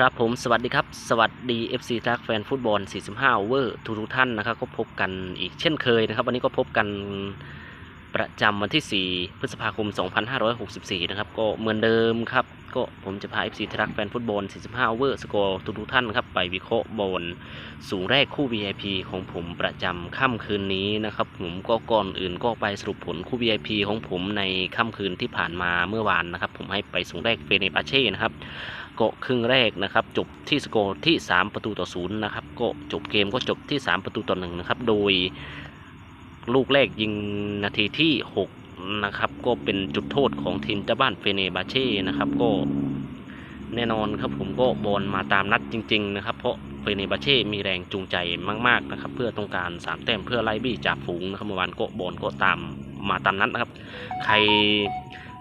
ครับผมสวัสดีครับ สวัสดี FC ทักแฟนฟุตบอล 45 เวอร์ทุกทุกท่านนะครับก็พบกันอีกเช่นเคยนะครับ วันนี้ก็พบกันประจำวันที่ 4 พฤษภาคม 2564 นะครับ ก็เหมือนเดิมครับ ก็ผมจะพา FC ทักแฟนฟุตบอล 45 เวอร์สกอร์ทุกทุกท่านครับไปวิเคราะห์บอลสูงแรกคู่ VIP ของผมประจำค่ำคืนนี้นะครับ ผมก็ก่อนอื่นก็ไปสรุปผลคู่ VIP ของผมในค่ำคืนที่ผ่านมาเมื่อวานนะครับ ผมให้ไปสูงแรกเฟเนปาเช่นะครับ ก็ครึ่งแรกนะครับ จบที่สกอร์ที่ 3 ประตูต่อศูนย์นะครับ ก็จบเกมก็จบที่ 3 ประตูต่อหนึ่งนะครับ โดยลูกแรกยิงนาทีที่ 6 นะครับ ก็เป็นจุดโทษของทีมเจ้าบ้านเฟเนบาเช่นะครับ ก็แน่นอนครับผมก็บอลมาตามนัดจริง ๆ นะครับ เพราะเฟเนบาเช่มีแรงจูงใจมาก ๆ นะครับ เพื่อต้องการ 3 แต้มเพื่อไล่บี้จากฝูงนะครับเมื่อวานก็บอลก็ตามมาตามนัดนะครับ ใคร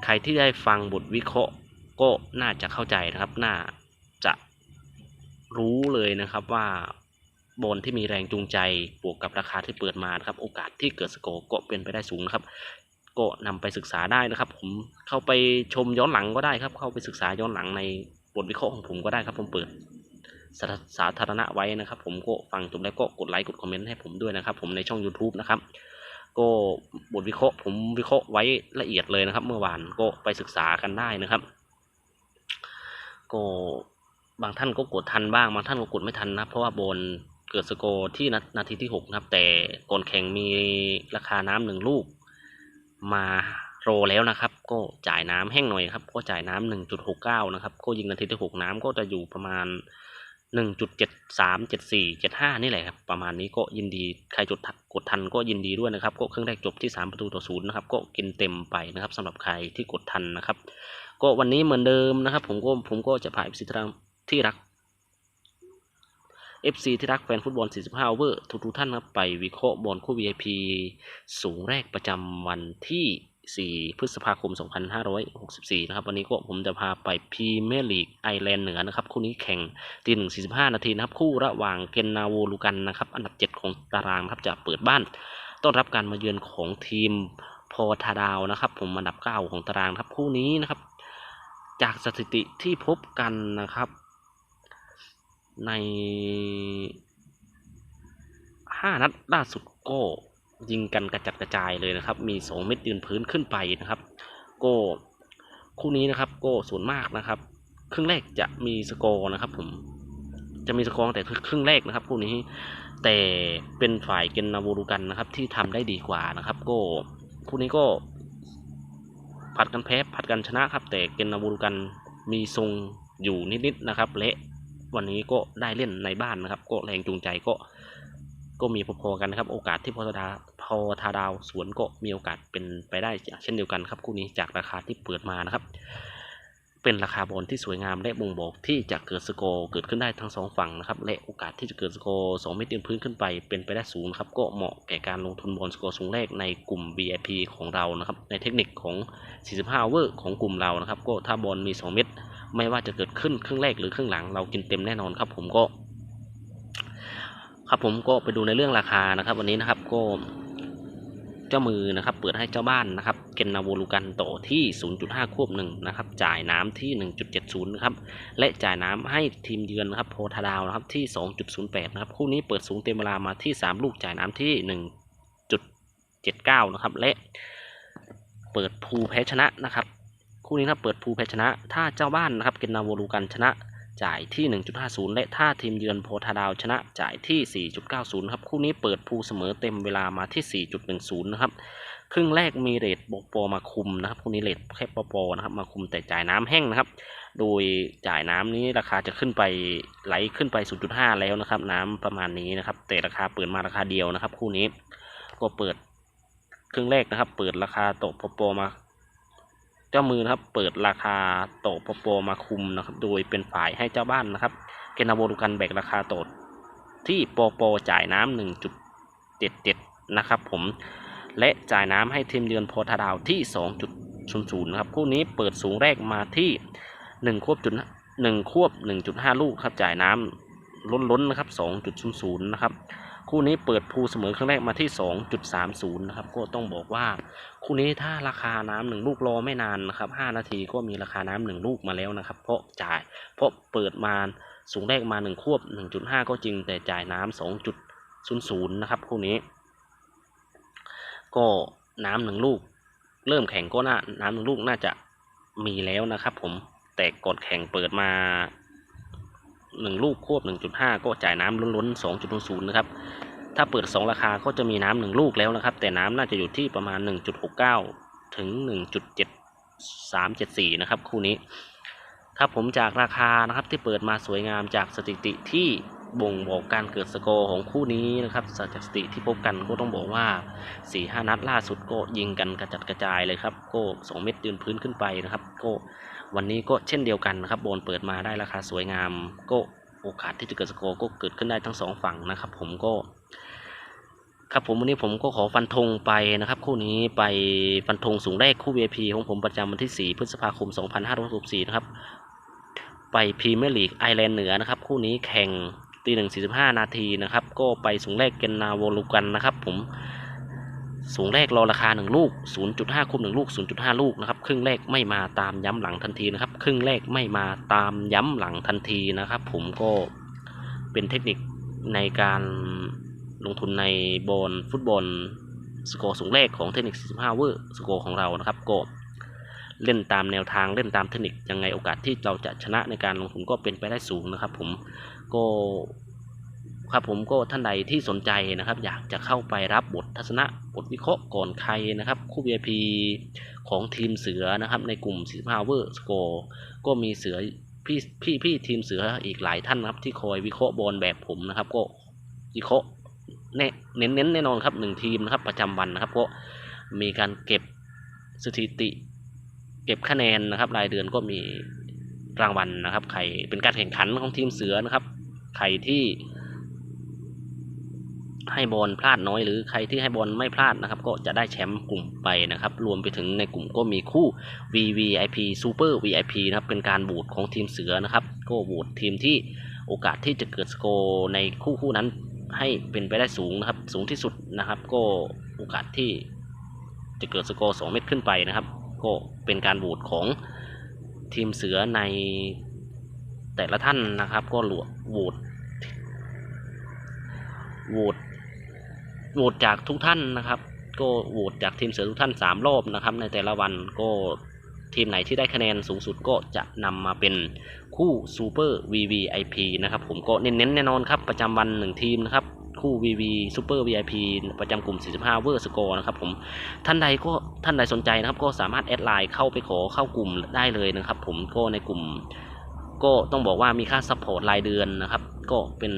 ใครที่ได้ฟังบทวิเคราะห์ ก็น่าจะเข้าใจนะครับ น่าจะรู้เลยนะครับว่าบอลที่มีแรงจูงใจบวกกับราคาที่เปิดมานครับ โอกาสที่เกิดสกอร์ก็เป็นไปได้สูงนะครับ ก็นำไปศึกษาได้นะครับ ผมเข้าไปชมย้อนหลังก็ได้ครับ เข้าไปศึกษาย้อนหลังในบทวิเคราะห์ของผมก็ได้ครับ ผมเปิดสาสาธารณะไว้นะครับ ผมก็ฟังจบแล้วก็กดไลค์กดคอมเมนต์ให้ผมด้วยนะครับ ผมในช่อง YouTube นะครับ ก็บทวิเคราะห์ผมวิเคราะห์ไว้ละเอียดเลยนะครับ เมื่อวานก็ไปศึกษากันได้นะครับ ก็บางท่านก็กดทันบ้างบางท่านก็กดไม่ทันนะเพราะว่าบอลเกิดสกอร์ที่นาทีที่หกนะครับ แต่ก่อนแข่งมีราคาน้ำหนึ่งลูก มารอแล้วนะครับ ก็จ่ายน้ำแห้งหน่อยครับ ก็จ่ายน้ำหนึ่งจุดหกเก้านะครับ ก็ยิงนาทีที่หกน้ำก็จะอยู่ประมาณ หนึ่งจุดเจ็ดสามเจ็ดสี่เจ็ดห้านี่แหละครับประมาณนี้ก็ยินดีใครจดกดทันก็ยินดีด้วยนะครับก็ครึ่งแรกจบที่สามประตูต่อศูนย์นะครับก็กินเต็มไปนะครับสำหรับใครที่กดทันนะครับก็วันนี้เหมือนเดิมนะครับ ผมก็ผมก็จะพา FC ที่รักที่รัก FC ที่รักแฟนฟุตบอล 45เวอร์ทุกทุกท่านครับไปวิเคราะห์บอลคู่ VIP สูงแรกประจำวันที่ 4 พฤษภาคม 2564 นะครับ วันนี้ก็ผมจะพาไปพรีเมียร์ลีกไอแลนด์เหนือนะครับ คู่นี้แข่งตีหนึ่ง45นาทีนะครับ คู่ระหว่างเกนนาโวลูกันนะครับ อันดับ 7 ของตารางครับ จะเปิดบ้าน ต้อนรับการมาเยือนของทีมพอทาดาวนะครับ ผมอันดับ 9 ของตารางครับ คู่นี้นะครับ จากสถิติที่พบกันนะครับ ใน 5 นัดล่าสุดก็ ยิงกันกระจัดกระจายเลยนะครับ มี 2 เม็ดยืนพื้นขึ้นไปนะครับ ก็คู่นี้นะครับก็ส่วนมากนะครับ ครึ่งแรกจะมีสกอร์นะครับ ผมจะมีสกอร์แต่ครึ่งแรกนะครับคู่นี้ แต่เป็นฝ่ายเกนนาวูรูกันนะครับ ที่ทำได้ดีกว่านะครับ ก็คู่นี้ก็ผัดกันแพ้ผัดกันชนะครับ แต่เกนนาวูรูกันมีทรงอยู่นิดๆนะครับ และวันนี้ก็ได้เล่นในบ้านนะครับ ก็แรงจูงใจก็ ก็มีพอๆกันนะครับ โอกาสที่พอทาดาพอทาดาวสวนก็มีโอกาสเป็นไปได้เช่นเดียวกันครับคู่นี้จากราคาที่เปิดมานะครับ เป็นราคาบอลที่สวยงามและบ่งบอกที่จะเกิดสกอร์เกิดขึ้นได้ทั้งสองฝั่งนะครับและโอกาสที่จะเกิดสกอร์สองเมตรยืนพื้นขึ้นไปเป็นไปได้สูงครับก็เหมาะแก่การลงทุนบอลสกอร์สูงแรกในกลุ่ม VIP ของเรานะครับในเทคนิคของ 45 เวอร์ของกลุ่มเรานะครับ ก็ถ้าบอลมี 2 เม็ดไม่ว่าจะเกิดขึ้นครึ่งแรกหรือครึ่งหลังเรากินเต็มแน่นอนครับ ผมก็ ครับผมก็ไปดูในเรื่องราคานะครับ วันนี้นะครับก็เจ้ามือนะครับ เปิดให้เจ้าบ้านนะครับเกนนาโวลูกันโตที่ 0.5 ควบหนึ่งนะครับจ่ายน้ำที่ 1.70นะครับและจ่ายน้ำให้ทีมเยือนนะครับโพธาดาวนะครับที่ 2.08นะครับคู่นี้เปิดสูงเต็มเวลามาที่ 3 ลูกจ่ายน้ำที่ 1.79นะครับและเปิดภูแพ้ชนะนะครับคู่นี้นะครับเปิดภูแพ้ชนะ ถ้าเจ้าบ้านนะครับเกนนาโวลูกันชนะ จ่ายที่ 1.50 และถ้าทีมเยือนโพธาดาวชนะจ่ายที่ 4.90 ครับ คู่นี้เปิดภูเสมอเต็มเวลามาที่ 4.10 นะครับ ครึ่งแรกมีเรทบปมาคุมนะครับ คู่นี้เรทแค่ปปนะครับ มาคุมแต่จ่ายน้ำแห้งนะครับ โดยจ่ายน้ำนี้ราคาจะขึ้นไปไหลขึ้นไป 0.5 แล้วนะครับ น้ำประมาณนี้นะครับ แต่ราคาเปิดมาราคาเดียวนะครับ คู่นี้ก็เปิดครึ่งแรกนะครับ เปิดราคาตกปปมา จ้ามือนะครับ เปิดราคาโตปโปมาคุมนะครับ โดยเป็นฝ่ายให้เจ้าบ้านนะครับ เกนาโบรูกันแบกราคาโตดที่ปโปจ่ายน้ำหนึ่งจุดเจ็ดเจ็ดนะครับผม และจ่ายน้ำให้ทีมเยือนโพธาดาวที่สองจุดศูนย์ศูนย์นะครับ คู่นี้เปิดสูงแรกมาที่หนึ่งควบจุดหนึ่งควบหนึ่งจุดห้าลูกครับ จ่ายน้ำล้นๆนะครับสองจุดศูนย์ศูนย์นะครับ คู่นี้เปิดภูเสมอครั้งแรกมาที่ 2.30 นะครับ ก็ต้องบอกว่า คู่นี้ถ้าราคาน้ำหนึ่งลูกรอไม่นานนะครับ 5 นาทีก็มีราคาน้ำหนึ่งลูกมาแล้วนะครับ เพราะจ่ายเพราะเปิดมาสูงแรกมา 1 ควบ 1.5 ก็จริงแต่จ่ายน้ำ2.00 นะครับ คู่นี้ ก็น้ำหนึ่งลูก เริ่มแข่งก็น่าน้ำหนึ่งลูกน่าจะมีแล้วนะครับ ผมแต่ก่อนแข่งเปิดมา หนึ่งลูกควบหนึ่งจุดห้าก็จ่ายน้ำล้นๆสองจุดศูนย์นะครับถ้าเปิดสองราคาก็จะมีน้ำหนึ่งลูกแล้วนะครับ แต่น้ำน่าจะอยู่ที่ประมาณหนึ่งจุดหกเก้าถึงหนึ่งจุดเจ็ดสามเจ็ดสี่นะครับ คู่นี้ ครับผมจากราคานะครับที่เปิดมาสวยงามจากสถิติที่บ่งบอกการเกิดสกอร์ของคู่นี้นะครับจากสถิติที่พบกันก็ต้องบอกว่า4ีหนัดล่าสุดก็ยิงกันกระจัดกระจายเลยครับ ก็ 2 เม็ดยืนพื้นขึ้นไปนะครับ ก็ วันนี้ก็เช่นเดียวกันนะครับบอลเปิดมาได้ราคาสวยงาม ก็โอกาสที่จะเกิดสกอร์ก็เกิดขึ้นได้ทั้งสองฝั่งนะครับ ผมก็ ครับผมวันนี้ผมก็ขอฟันธงไปนะครับ คู่นี้ไปฟันธงสูงแรกคู่ VIP ของผมประจำวันที่ 4 พฤษภาคม 2564 นะครับ ไปพรีเมียร์ลีกไอร์แลนด์เหนือนะครับ คู่นี้แข่งตีหนึ่งสี่สิบห้านาทีนะครับ ก็ไปสูงแรกเกนนาโวลูกันนะครับ ผม สูงแรกรอราคาหนึ่งลูก 0.5คูณหนึ่งลูก 0.5 ลูกนะครับ ครึ่งแรกไม่มาตามย้ำหลังทันทีนะครับ ครึ่งแรกไม่มาตามย้ำหลังทันทีนะครับ ผมก็เป็นเทคนิคในการลงทุนในบอลฟุตบอลสกอร์สูงแรกของเทคนิค 45 เวอร์สกอร์ของเรานะครับก็เล่นตามแนวทางเล่นตามเทคนิคยังไงโอกาสที่เราจะชนะในการลงทุนก็เป็นไปได้สูงนะครับ ผมก็ ครับผมก็ท่านใดที่สนใจนะครับ อยากจะเข้าไปรับบททัศนะบทวิเคราะห์ก่อนใครนะครับ คู่ VIP ของทีมเสือนะครับ ในกลุ่ม 45 เวอร์สกอร์ก็มีเสือพี่พี่พี่ทีมเสืออีกหลายท่านนะครับ ที่คอยวิเคราะห์บอลแบบผมนะครับ ก็วิเคราะห์เน้นเน้นแน่นอนครับหนึ่งทีมนะครับ ประจำวันนะครับก็มีการเก็บสถิติ เก็บคะแนนนะครับ รายเดือนก็มีรางวัลนะครับ ใครเป็นการแข่งขันของทีมเสือนะครับ ใครที่ ให้บอลพลาดน้อย หรือใครที่ให้บอลไม่พลาดนะครับ ก็จะได้แชมป์กลุ่มไปนะครับ รวมไปถึงในกลุ่มก็มีคู่ VVIP Super VIP นะครับเป็นการบูดของทีมเสือนะครับ ก็บูดทีมที่โอกาสที่จะเกิดสโกร์ในคู่คู่นั้นให้เป็นไปได้สูงนะครับ สูงที่สุดนะครับ ก็โอกาสที่จะเกิดสโกร์2เม็ดขึ้นไปนะครับ ก็เป็นการโหวตของทีมเสือในแต่ละท่านนะครับ ก็โหวตโหวต โหวตจากทุกท่านนะครับ ก็โหวตจากทีมเสือทุกท่านสามรอบนะครับ ในแต่ละวันก็ทีมไหนที่ได้คะแนนสูงสุดก็จะนำมาเป็นคู่ซูเปอร์ VVIP นะครับผมก็เน้นๆแน่นอนครับ ประจำวันหนึ่งทีมนะครับคู่ VV Super VIP ประจำกลุ่ม 45 เวอร์สกอร์นะครับผมท่านใดก็ท่านใดสนใจนะครับ ก็สามารถแอดไลน์เข้าไปขอเข้ากลุ่มได้เลยนะครับ ผมก็ในกลุ่ม ก็ต้องบอกว่ามีค่าซัพพอร์ตรายเดือนนะครับ ก็เป็น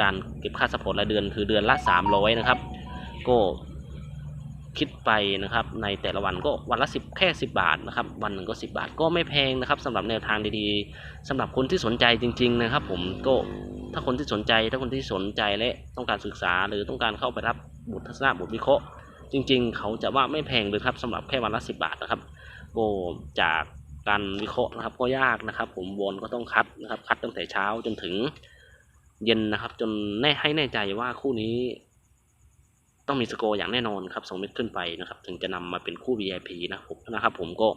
การเก็บค่าซัพพอร์ตรายเดือนคือเดือนละ 300 นะครับ ก็คิดไปนะครับ ในแต่ละวันก็วันละ 10 แค่ 10 บาทนะครับ วันหนึ่งก็ 10 บาทก็ไม่แพงนะครับสำหรับแนวทางดีๆสำหรับคนที่สนใจจริง ๆ นะครับ ผมก็ถ้าคนที่สนใจถ้าคนที่สนใจและต้องการศึกษา หรือต้องการเข้าไปรับบททัศนะบทวิเคราะห์ จริง ๆ เขาจะว่าไม่แพงเลยครับสำหรับแค่วันละ 10 บาทนะครับก็จากการวิเคราะห์นะครับก็ยากนะครับ ผมวนก็ต้องคัดนะครับ คัดตั้งแต่เช้าจนถึง เย็นนะครับ จนแน่ให้แน่ใจว่าคู่นี้ ต้องมีสกอร์อย่างแน่นอนครับ2เม็ดขึ้นไปนะครับ ถึงจะนำมาเป็นคู่ VIP นะครับผมนะครับผมก็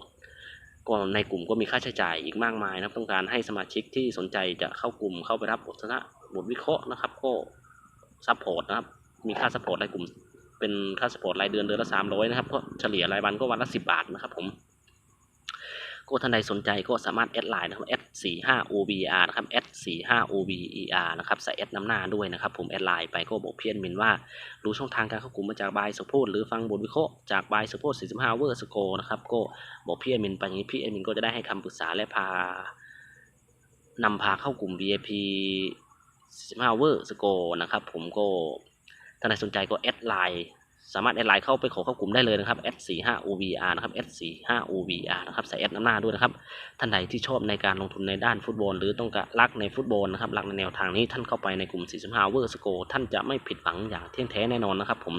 ก็ในกลุ่มก็มีค่าใช้จ่ายอีกมากมายนะครับ ต้องการให้สมาชิกที่สนใจจะเข้ากลุ่มเข้าไปรับบททัศนะบทวิเคราะห์นะครับ ก็ซัพพอร์ตนะครับ มีค่าซัพพอร์ตรายกลุ่มเป็นค่าซัพพอร์ตรายเดือนเดือนละสามร้อยนะครับก็เฉลี่ยรายวันก็วันละสิบาทนะครับผม ก็ท่านใดสนใจก็สามารถแอดไลน์นะครับแอดสี่ห้า OBR นะครับแอดสี่ห้า OBER นะครับใส่แอดน้ำหน้าด้วยนะครับ ผมแอดไลน์ไปก็บอกเพียนมินว่า รู้ช่องทางการเข้ากลุ่มมาจากบายสโพดหรือฟังบทวิเคราะห์จากบายสโพด45เวอร์สโกนะครับก็บอกพี่แอดมินไปอย่างนี้พี่แอดมินก็จะได้ให้คำปรึกษาและพานำพาเข้ากลุ่ม VIP 45เวอร์สโกนะครับผมก็ท่านใดสนใจก็แอดไลน์ สามารถแอดไลน์เข้าไปขอเข้ากลุ่มได้เลยนะครับแอด45 OVR นะครับแอด45 OVR นะครับใส่แอดน้ำหน้าด้วยนะครับ ท่านใดที่ชอบในการลงทุนในด้านฟุตบอล หรือต้องการรักในฟุตบอลนะครับรักในแนวทางนี้ท่านเข้าไปในกลุ่ม 45เวอร์สโกท่านจะไม่ผิดหวังอย่างเที่ยงแท้แน่นอนนะครับ ผม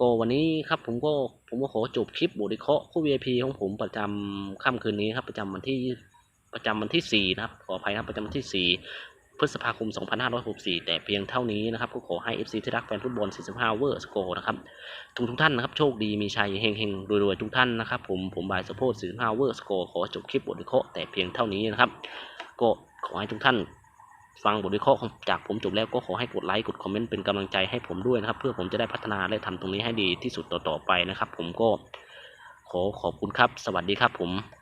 ก็วันนี้ครับผมก็ผมก็ขอจบคลิปบทวิเคราะห์คู่ VIP ของผมประจำค่ำคืนนี้ครับประจำวันที่ประจำวันที่4นะครับขออภัยนะครับประจำวันที่4 พฤษภาคม 2564 แต่เพียงเท่านี้นะครับก็ขอให้ FC ที่รักแฟนฟุตบอล 45 เวอร์สโกนะครับทุกทุกท่านนะครับ โชคดีมีชัยเฮงเฮงรวยๆ ทุกท่านนะครับผมผมบายสะโพด45 เวอร์สโกขอจบคลิปบทวิเคราะห์แต่เพียงเท่านี้นะครับ ก็ขอให้ทุกท่านฟังบทวิเคราะห์ขอจากผมจบแล้วก็ขอให้กดไลค์กดคอมเมนต์เป็นกำลังใจให้ผมด้วยนะครับ เพื่อผมจะได้พัฒนาและทำตรงนี้ให้ดีที่สุดต่อๆไปนะครับ ผมก็ขอขอบคุณครับ สวัสดีครับผม